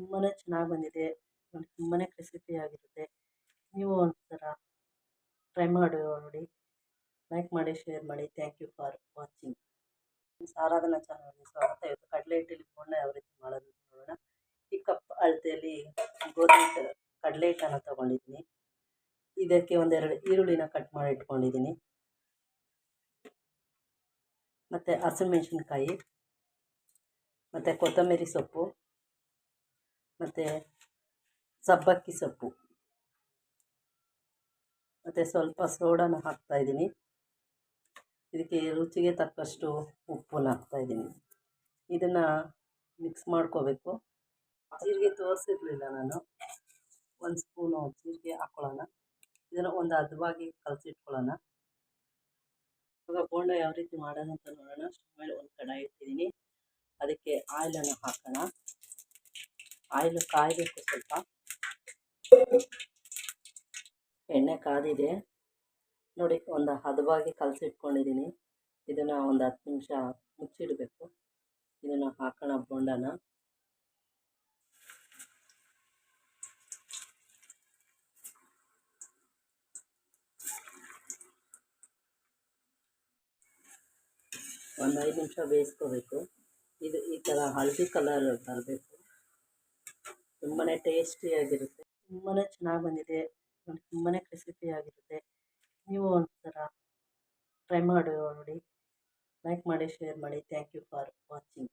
ತುಂಬಾ ಚೆನ್ನಾಗಿ ಬಂದಿದೆ. ತುಂಬಾ ಕ್ರಿಸ್ಪಿಯಾಗಿರುತ್ತೆ ನೀವು ಒಂದ್ಸಲ ಟ್ರೈ ಮಾಡಿ ನೋಡಿ. ಲೈಕ್ ಮಾಡಿ ಶೇರ್ ಮಾಡಿ. Thank you for watching Aradhana ಚಾನಲ್ಗೆ ಸ್ವಾಗತ. ಇವತ್ತು ಕಡಲೆ ಹಿಟ್ಟಲ್ಲಿ ಬೋಂಡ ಯಾವ ರೀತಿ ಮಾಡೋದು ನೋಡೋಣ. ಈ ಕಪ್ ಅಳತೆಯಲ್ಲಿ ಗೋಧಿ ಕಡಲೆ ಹಿಟ್ಟನ್ನು ತೊಗೊಂಡಿದ್ದೀನಿ. ಇದಕ್ಕೆ ಒಂದೆರಡು ಈರುಳ್ಳಿನ ಕಟ್ ಮಾಡಿ ಇಟ್ಕೊಂಡಿದ್ದೀನಿ. ಮತ್ತು ಹಸಿಮೆಣ್ಸಿನ್ಕಾಯಿ, ಮತ್ತು ಕೊತ್ತಂಬರಿ ಸೊಪ್ಪು. ಮತ್ತು ಸಬ್ಬಕ್ಕಿ ಸೊಪ್ಪು. ಮತ್ತು ಸ್ವಲ್ಪ ಸೋಡಾನ ಹಾಕ್ತಾಯಿದ್ದೀನಿ ಇದಕ್ಕೆ ರುಚಿಗೆ ತಕ್ಕಷ್ಟು ಉಪ್ಪನ್ನು ಹಾಕ್ತಾಯಿದ್ದೀನಿ ಇದನ್ನು ಮಿಕ್ಸ್ ಮಾಡ್ಕೋಬೇಕು. ಜೀರಿಗೆ ತೋರಿಸಿರ್ಲಿಲ್ಲ ನಾನು. ಒಂದು ಸ್ಪೂನು ಜೀರಿಗೆ ಹಾಕ್ಕೊಳ್ಳೋಣ ಇದನ್ನು ಒಂದು ಹದವಾಗಿ ಕಲಸಿಟ್ಕೊಳ್ಳೋಣ. ಇವಾಗ ಬೋಂಡ ಯಾವ ರೀತಿ ಮಾಡೋದಂತ ಅಂತ ನೋಡೋಣ. ಸ್ಟವ್ ಮೇಲೆ ಒಂದು ಕಡಾಯಿ ಇಟ್ಟಿದ್ದೀನಿ. ಅದಕ್ಕೆ ಆಯಿಲನ್ನು ಹಾಕೋಣ. ಆಯಿಲು ಕಾಯಬೇಕು ಸ್ವಲ್ಪ. ಎಣ್ಣೆ ಕಾದಿದೆ. ನೋಡಿ, ಒಂದು ಹದವಾಗಿ ಕಲಸಿಟ್ಕೊಂಡಿದ್ದೀನಿ ಇದನ್ನು ಒಂದು ಹತ್ತು ನಿಮಿಷ ಮುಚ್ಚಿಡಬೇಕು. ಇದನ್ನು ಹಾಕೋಣ ಬೋಂಡನ. ಒಂದು ನಿಮಿಷ ಬೇಯಿಸ್ಕೋಬೇಕು. ಇದು ಈ ಥರ ಹಳದಿ ಕಲರ್ ಬರಬೇಕು ತುಂಬಾ ಟೇಸ್ಟಿಯಾಗಿರುತ್ತೆ. ತುಂಬಾ ಚೆನ್ನಾಗಿ ಬಂದಿದೆ. ತುಂಬಾ ಕ್ರಿಸ್ಪಿಯಾಗಿರುತ್ತೆ. ನೀವು ಒಂದ್ಸಲ ಟ್ರೈ ಮಾಡಿ ನೋಡಿ. ಲೈಕ್ ಮಾಡಿ, ಶೇರ್ ಮಾಡಿ. Thank you for watching.